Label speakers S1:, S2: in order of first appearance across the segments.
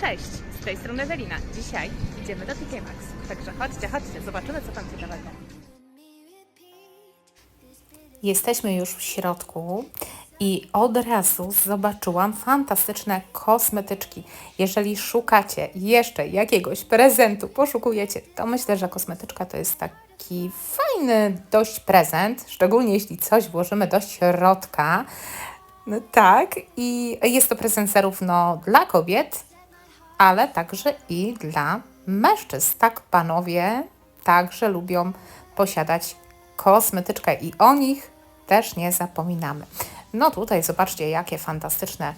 S1: Cześć, z tej strony Ewelina. Dzisiaj idziemy do TK Maxx. Także chodźcie, chodźcie, zobaczymy co tam ciekawego.
S2: Jesteśmy już w środku i od razu zobaczyłam fantastyczne kosmetyczki. Jeżeli szukacie jeszcze jakiegoś prezentu, poszukujecie, to myślę, że kosmetyczka to jest taki fajny dość prezent, szczególnie jeśli coś włożymy do środka. No tak, i jest to prezent zarówno dla kobiet, ale także i dla mężczyzn. Tak, panowie także lubią posiadać kosmetyczkę i o nich też nie zapominamy. No tutaj zobaczcie, jakie fantastyczne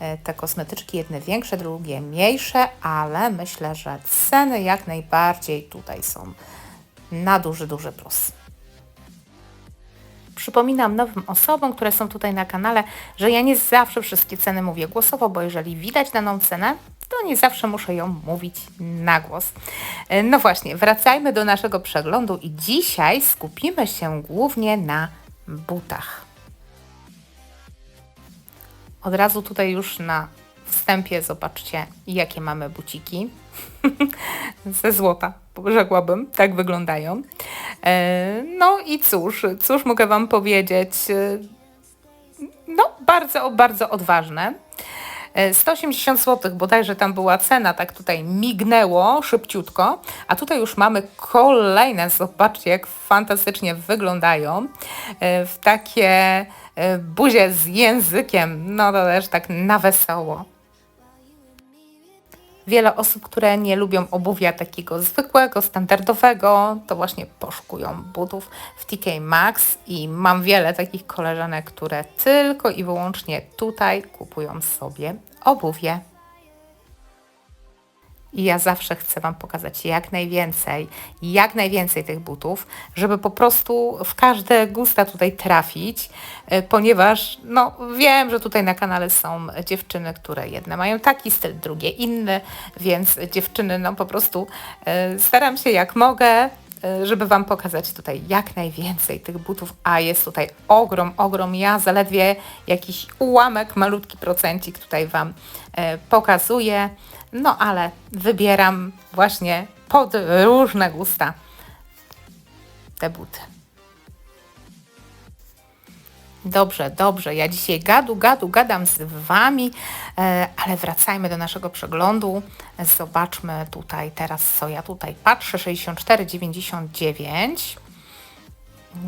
S2: e, te kosmetyczki, jedne większe, drugie mniejsze, ale myślę, że ceny jak najbardziej tutaj są na duży, duży plus. Przypominam nowym osobom, które są tutaj na kanale, że ja nie zawsze wszystkie ceny mówię głosowo, bo jeżeli widać daną cenę, to nie zawsze muszę ją mówić na głos. E, No właśnie, wracajmy do naszego przeglądu i dzisiaj skupimy się głównie na butach. Od razu tutaj już na wstępie zobaczcie, jakie mamy buciki. Ze złota, rzekłabym, tak wyglądają. E, No i cóż, cóż mogę Wam powiedzieć? E, No, bardzo, bardzo odważne. E, 180 zł, bodajże tam była cena, tak tutaj mignęło szybciutko, a tutaj już mamy kolejne, zobaczcie jak fantastycznie wyglądają, e, w takie e, buzie z językiem, no to też tak na wesoło. Wiele osób, które nie lubią obuwia takiego zwykłego, standardowego, to właśnie poszukują butów w TK Maxx i mam wiele takich koleżanek, które tylko i wyłącznie tutaj kupują sobie obuwie. I ja zawsze chcę Wam pokazać jak najwięcej, jak najwięcej tych butów, żeby po prostu w każde gusta tutaj trafić, e, ponieważ no, wiem, że tutaj na kanale są dziewczyny, które jedne mają taki styl, drugie inny, więc dziewczyny no po prostu e, staram się jak mogę, e, żeby Wam pokazać tutaj jak najwięcej tych butów, a jest tutaj ogrom, ogrom. Ja zaledwie jakiś ułamek, malutki procencik tutaj Wam pokazuję. No ale wybieram właśnie pod różne gusta te buty. Dobrze, dobrze. Ja dzisiaj gadu, gadu, gadam z Wami, e, ale wracajmy do naszego przeglądu. Zobaczmy tutaj teraz, co ja tutaj patrzę. 64,99.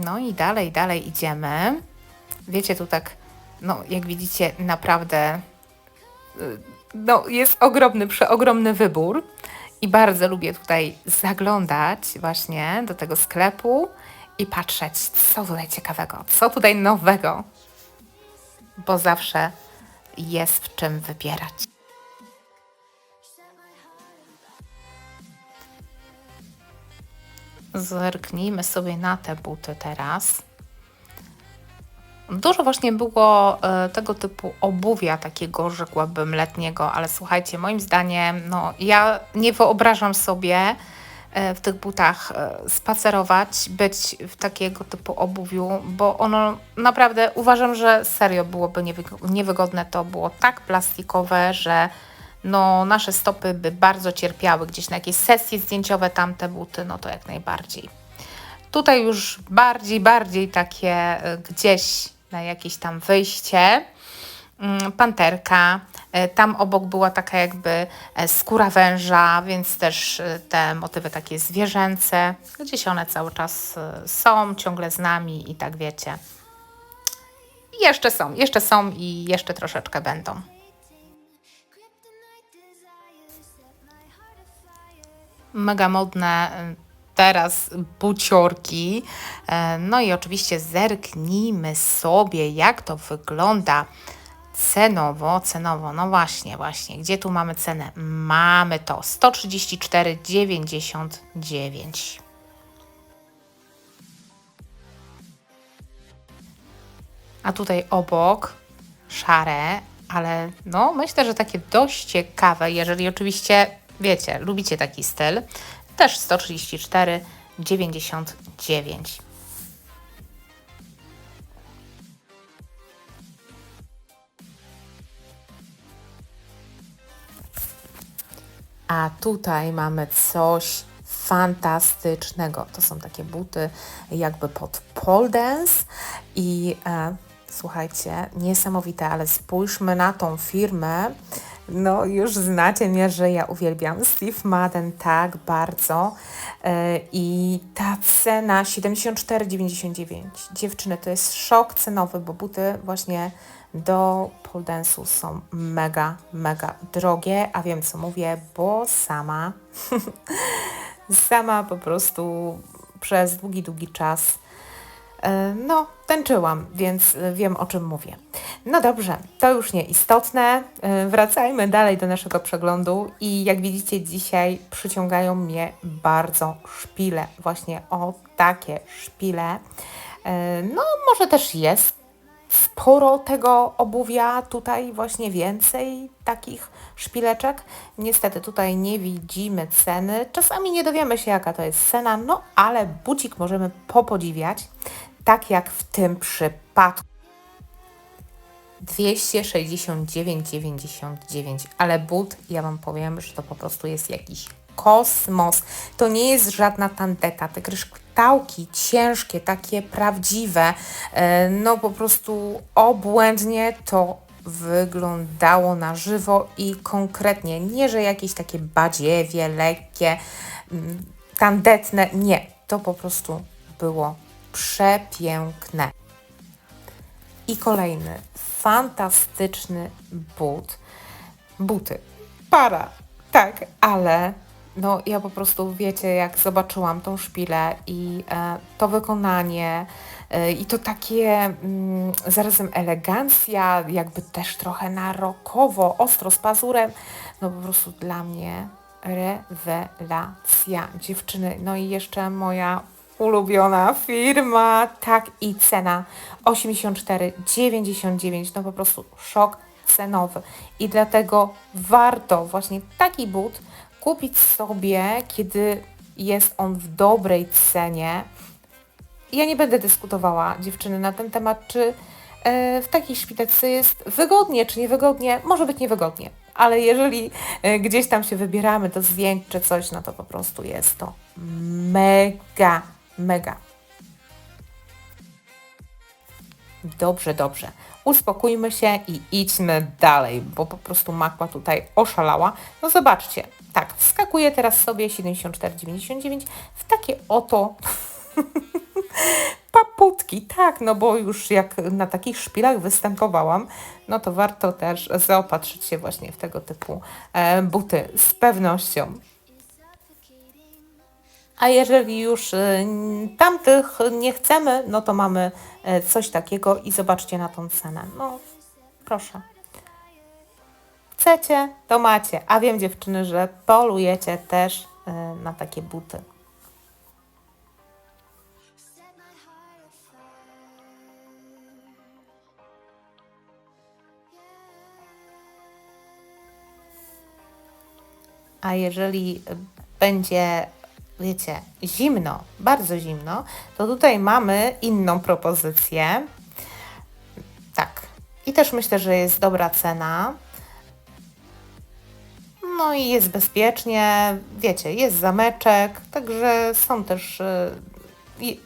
S2: No i dalej, dalej idziemy. Wiecie, tu tak, no jak widzicie, naprawdę y, no, jest ogromny, przeogromny wybór i bardzo lubię tutaj zaglądać właśnie do tego sklepu i patrzeć, co tutaj ciekawego, co tutaj nowego, bo zawsze jest w czym wybierać. Zerknijmy sobie na te buty teraz. Dużo właśnie było e, tego typu obuwia, takiego rzekłabym letniego, ale słuchajcie, moim zdaniem, no ja nie wyobrażam sobie e, w tych butach e, spacerować, być w takiego typu obuwiu, bo ono naprawdę uważam, że serio byłoby niewyg- niewygodne. To było tak plastikowe, że no, nasze stopy by bardzo cierpiały. Gdzieś na jakieś sesje zdjęciowe tamte buty, no to jak najbardziej. Tutaj już bardziej, bardziej takie gdzieś na jakieś tam wyjście. Mm, Panterka. Y, Tam obok była taka jakby e, skóra węża, więc też y, te motywy takie zwierzęce. Gdzieś one cały czas są, ciągle z nami i tak wiecie. Jeszcze są, jeszcze są i jeszcze troszeczkę będą. mega modne teraz buciorki. E, No i oczywiście zerknijmy sobie, jak to wygląda cenowo. Cenowo, no właśnie, właśnie. Gdzie tu mamy cenę? Mamy to 134,99. A tutaj obok szare, ale no myślę, że takie dość ciekawe, jeżeli oczywiście wiecie, lubicie taki styl. Też 134,99. A tutaj mamy coś fantastycznego. To są takie buty jakby pod pole dance i e, słuchajcie, niesamowite, ale spójrzmy na tą firmę. No już znacie mnie, że ja uwielbiam Steve Madden tak bardzo e, i ta cena 74,99. Dziewczyny, to jest szok cenowy, bo buty właśnie do pole dance'u są mega, mega drogie, a wiem co mówię, bo sama sama po prostu przez długi, długi czas e, no, tańczyłam, więc wiem o czym mówię. No dobrze, to już nieistotne. E, Wracajmy dalej do naszego przeglądu i jak widzicie dzisiaj przyciągają mnie bardzo szpile, właśnie o takie szpile. E, No, może też jest sporo tego obuwia, tutaj właśnie więcej takich szpileczek. Niestety tutaj nie widzimy ceny. Czasami nie dowiemy się jaka to jest cena, no ale bucik możemy popodziwiać, tak jak w tym przypadku. 269,99, ale but, ja Wam powiem, że to po prostu jest jakiś kosmos. To nie jest żadna tandeta. Te kryształki ciężkie, takie prawdziwe, e, no po prostu obłędnie to wyglądało na żywo i konkretnie. Nie, że jakieś takie badziewie, lekkie, mm, tandetne. Nie, to po prostu było przepiękne. I kolejny fantastyczny but. Buty. Para. Tak, ale no ja po prostu wiecie, jak zobaczyłam tą szpilę i e, to wykonanie e, i to takie mm, zarazem elegancja, jakby też trochę na rokowo, ostro z pazurem, no po prostu dla mnie rewelacja dziewczyny. No i jeszcze moja ulubiona firma, tak i cena 84,99, no po prostu szok cenowy i dlatego warto właśnie taki but kupić sobie, kiedy jest on w dobrej cenie. Ja nie będę dyskutowała dziewczyny na ten temat, czy e, w takiej szpileczce jest wygodnie, czy niewygodnie. Może być niewygodnie, ale jeżeli e, gdzieś tam się wybieramy do zdjęć czy coś, no to po prostu jest to mega, mega. Dobrze, dobrze. Uspokójmy się i idźmy dalej, bo po prostu makła tutaj oszalała. No zobaczcie, tak, wskakuję teraz sobie 74,99 w takie oto paputki. Tak, no bo już jak na takich szpilach występowałam, no to warto też zaopatrzyć się właśnie w tego typu e, buty z pewnością. A jeżeli już y, tamtych nie chcemy, no to mamy y, coś takiego i zobaczcie na tą cenę. No, proszę. Chcecie, to macie. A wiem dziewczyny, że polujecie też y, na takie buty. A jeżeli będzie, wiecie, zimno, bardzo zimno, to tutaj mamy inną propozycję. Tak. I też myślę, że jest dobra cena. No i jest bezpiecznie, wiecie, jest zameczek, także są też, i-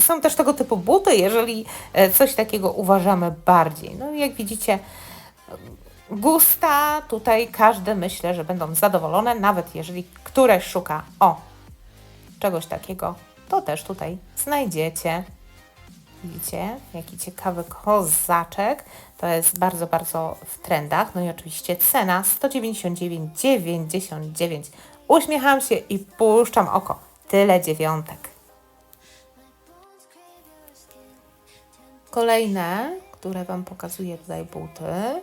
S2: są też tego typu buty, jeżeli e, coś takiego uważamy bardziej. No jak widzicie, gusta, tutaj każdy myślę, że będą zadowolone, nawet jeżeli któreś szuka o czegoś takiego, to też tutaj znajdziecie. Widzicie, jaki ciekawy kozaczek. To jest bardzo, bardzo w trendach. No i oczywiście cena 199,99. Uśmiecham się i puszczam oko. Tyle dziewiątek. Kolejne, które Wam pokazuję tutaj buty,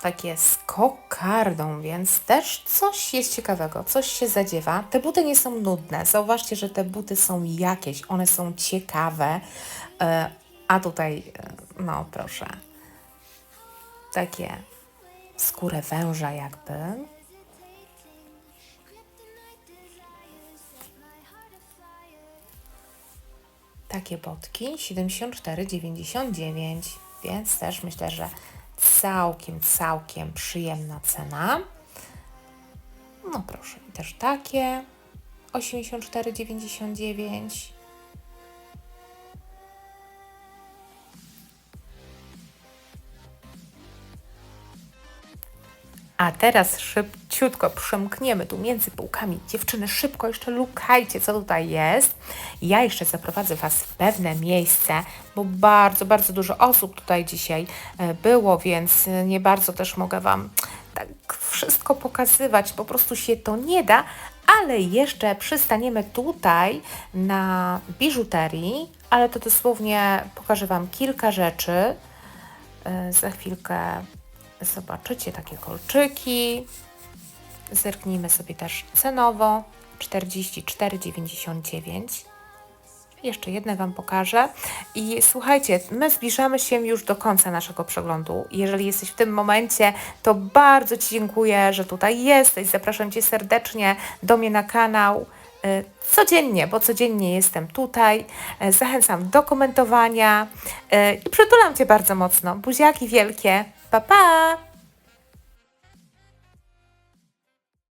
S2: takie z kokardą, więc też coś jest ciekawego, coś się zadziewa. Te buty nie są nudne. Zauważcie, że te buty są jakieś, one są ciekawe. E, a tutaj, e, no proszę, takie skórę węża jakby. Takie botki 74,99, więc też myślę, że całkiem, całkiem przyjemna cena. No proszę, też takie 84,99. A teraz szybciutko przemkniemy tu między półkami. Dziewczyny, szybko jeszcze lukajcie, co tutaj jest. Ja jeszcze zaprowadzę Was w pewne miejsce, bo bardzo, bardzo dużo osób tutaj dzisiaj e, było, więc nie bardzo też mogę Wam tak wszystko pokazywać. Po prostu się to nie da, ale jeszcze przystaniemy tutaj na biżuterii, ale to dosłownie pokażę Wam kilka rzeczy. E, Za chwilkę zobaczycie takie kolczyki. Zerknijmy sobie też cenowo 44,99. Jeszcze jedne Wam pokażę. I słuchajcie, my zbliżamy się już do końca naszego przeglądu. Jeżeli jesteś w tym momencie, to bardzo Ci dziękuję, że tutaj jesteś. Zapraszam Cię serdecznie do mnie na kanał. y, Codziennie, bo codziennie jestem tutaj. Y, Zachęcam do komentowania y, i przytulam Cię bardzo mocno. Buziaki wielkie. Pa, pa!